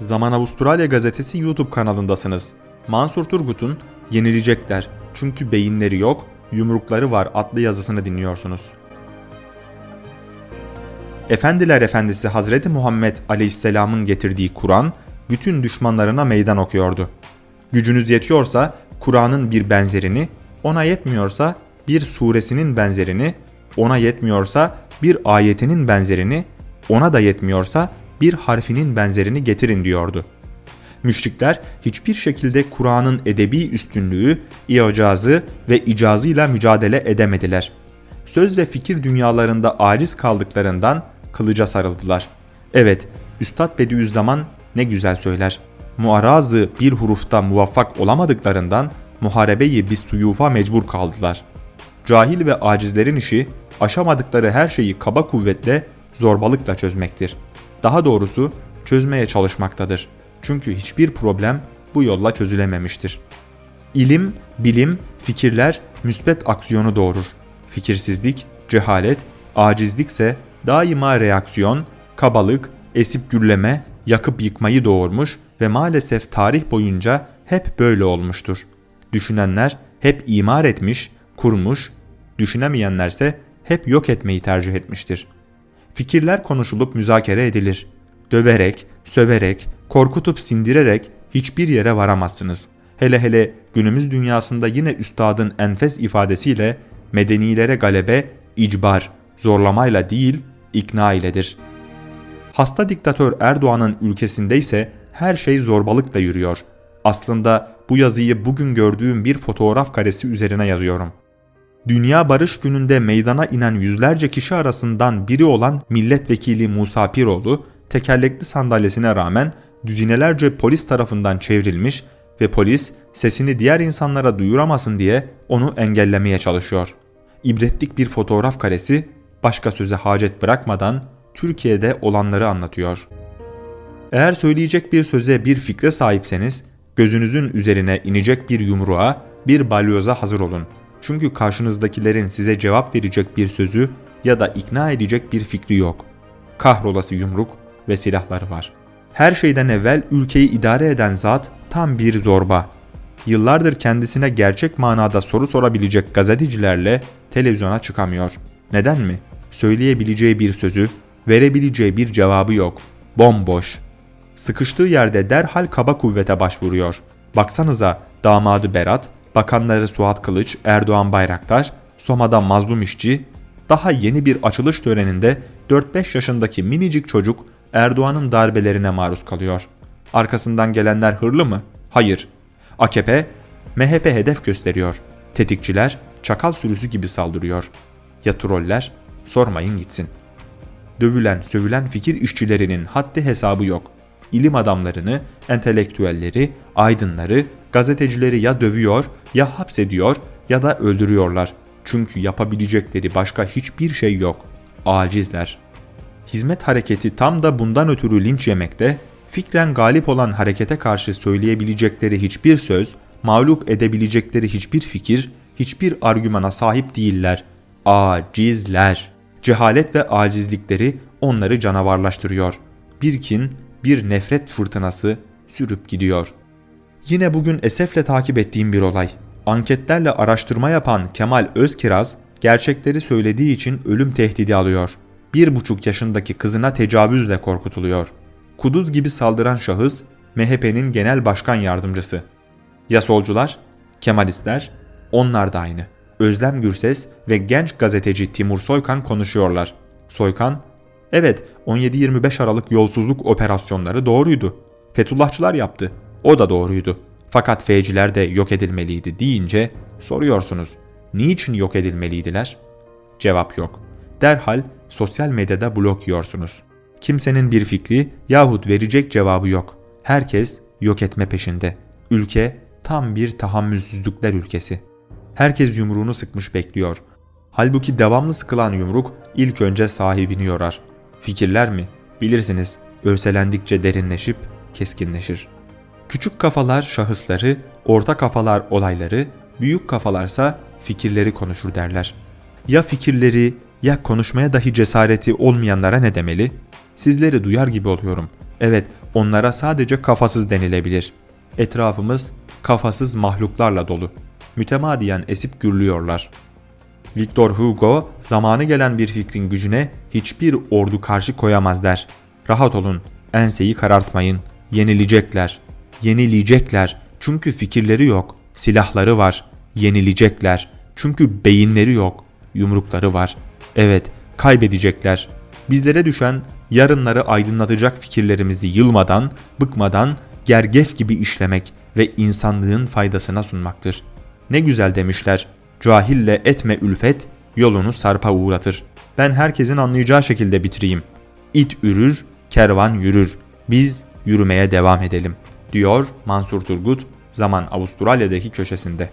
Zaman Avustralya gazetesi YouTube kanalındasınız. Mansur Turgut'un Yenilecekler çünkü beyinleri yok, yumrukları var adlı yazısını dinliyorsunuz. Efendiler Efendisi Hazreti Muhammed Aleyhisselam'ın getirdiği Kur'an bütün düşmanlarına meydan okuyordu. Gücünüz yetiyorsa Kur'an'ın bir benzerini, ona yetmiyorsa bir suresinin benzerini, ona yetmiyorsa bir ayetinin benzerini, ona da yetmiyorsa bir harfinin benzerini getirin diyordu. Müşrikler hiçbir şekilde Kur'an'ın edebi üstünlüğü, icazı ve icazıyla mücadele edemediler. Söz ve fikir dünyalarında aciz kaldıklarından kılıca sarıldılar. Evet, Üstad Bediüzzaman ne güzel söyler. Muarazı bir hurufta muvaffak olamadıklarından muharebeyi bir suyufa mecbur kaldılar. Cahil ve acizlerin işi aşamadıkları her şeyi kaba kuvvetle, zorbalıkla çözmektir. Daha doğrusu çözmeye çalışmaktadır. Çünkü hiçbir problem bu yolla çözülememiştir. İlim, bilim, fikirler müsbet aksiyonu doğurur. Fikirsizlik, cehalet, acizlikse daima reaksiyon, kabalık, esip gürleme, yakıp yıkmayı doğurmuş ve maalesef tarih boyunca hep böyle olmuştur. Düşünenler hep imar etmiş, kurmuş, düşünemeyenlerse hep yok etmeyi tercih etmiştir. Fikirler konuşulup müzakere edilir. Döverek, söverek, korkutup sindirerek hiçbir yere varamazsınız. Hele hele günümüz dünyasında yine üstadın enfes ifadesiyle medenilere galebe, icbar, zorlamayla değil, ikna iledir. Hasta diktatör Erdoğan'ın ülkesinde ise her şey zorbalıkla yürüyor. Aslında bu yazıyı bugün gördüğüm bir fotoğraf karesi üzerine yazıyorum. Dünya Barış Günü'nde meydana inen yüzlerce kişi arasından biri olan milletvekili Musa Piroğlu, tekerlekli sandalyesine rağmen düzinelerce polis tarafından çevrilmiş ve polis sesini diğer insanlara duyuramasın diye onu engellemeye çalışıyor. İbretlik bir fotoğraf karesi başka söze hacet bırakmadan Türkiye'de olanları anlatıyor. Eğer söyleyecek bir söze bir fikre sahipseniz gözünüzün üzerine inecek bir yumruğa, bir balyoza hazır olun. Çünkü karşınızdakilerin size cevap verecek bir sözü ya da ikna edecek bir fikri yok. Kahrolası yumruk ve silahları var. Her şeyden evvel ülkeyi idare eden zat tam bir zorba. Yıllardır kendisine gerçek manada soru sorabilecek gazetecilerle televizyona çıkamıyor. Neden mi? Söyleyebileceği bir sözü, verebileceği bir cevabı yok. Bomboş. Sıkıştığı yerde derhal kaba kuvvete başvuruyor. Baksanıza damadı Berat, bakanları Suat Kılıç, Erdoğan Bayraktar, Soma'da mazlum işçi, daha yeni bir açılış töreninde 4-5 yaşındaki minicik çocuk Erdoğan'ın darbelerine maruz kalıyor. Arkasından gelenler hırlı mı? Hayır. AKP, MHP hedef gösteriyor. Tetikçiler çakal sürüsü gibi saldırıyor. Ya troller? Sormayın gitsin. Dövülen, sövülen fikir işçilerinin haddi hesabı yok. İlim adamlarını, entelektüelleri, aydınları, gazetecileri ya dövüyor, ya hapsediyor ya da öldürüyorlar. Çünkü yapabilecekleri başka hiçbir şey yok. Acizler. Hizmet hareketi tam da bundan ötürü linç yemekte, fikren galip olan harekete karşı söyleyebilecekleri hiçbir söz, mağlup edebilecekleri hiçbir fikir, hiçbir argümana sahip değiller. Acizler. Cehalet ve acizlikleri onları canavarlaştırıyor. Bir kin, bir nefret fırtınası sürüp gidiyor. Yine bugün esefle takip ettiğim bir olay. Anketlerle araştırma yapan Kemal Özkiraz, gerçekleri söylediği için ölüm tehdidi alıyor. Bir buçuk yaşındaki kızına tecavüzle korkutuluyor. Kuduz gibi saldıran şahıs, MHP'nin genel başkan yardımcısı. Ya solcular? Kemalistler? Onlar da aynı. Özlem Gürses ve genç gazeteci Timur Soykan konuşuyorlar. Soykan, evet 17-25 Aralık yolsuzluk operasyonları doğruydu. Fethullahçılar yaptı. O da doğruydu. Fakat feyciler de yok edilmeliydi deyince soruyorsunuz. Niçin yok edilmeliydiler? Cevap yok. Derhal sosyal medyada blok yiyorsunuz. Kimsenin bir fikri yahut verecek cevabı yok. Herkes yok etme peşinde. Ülke tam bir tahammülsüzlükler ülkesi. Herkes yumruğunu sıkmış bekliyor. Halbuki devamlı sıkılan yumruk ilk önce sahibini yorar. Fikirler mi? Bilirsiniz, ölselendikçe derinleşip keskinleşir. Küçük kafalar şahısları, orta kafalar olayları, büyük kafalarsa fikirleri konuşur derler. Ya fikirleri ya konuşmaya dahi cesareti olmayanlara ne demeli? Sizleri duyar gibi oluyorum. Evet, onlara sadece kafasız denilebilir. Etrafımız kafasız mahluklarla dolu. Mütemadiyen esip gürlüyorlar. Victor Hugo, zamanı gelen bir fikrin gücüne hiçbir ordu karşı koyamaz der. Rahat olun, enseyi karartmayın. Yenilecekler. Yenilecekler. Çünkü fikirleri yok. Silahları var. Yenilecekler. Çünkü beyinleri yok. Yumrukları var. Evet, kaybedecekler. Bizlere düşen yarınları aydınlatacak fikirlerimizi yılmadan, bıkmadan, gergef gibi işlemek ve insanlığın faydasına sunmaktır. Ne güzel demişler. Cahille etme ülfet, yolunu sarpa uğratır. Ben herkesin anlayacağı şekilde bitireyim. İt ürür, kervan yürür. Biz yürümeye devam edelim, diyor Mansur Turgut Zaman Avustralya'daki köşesinde.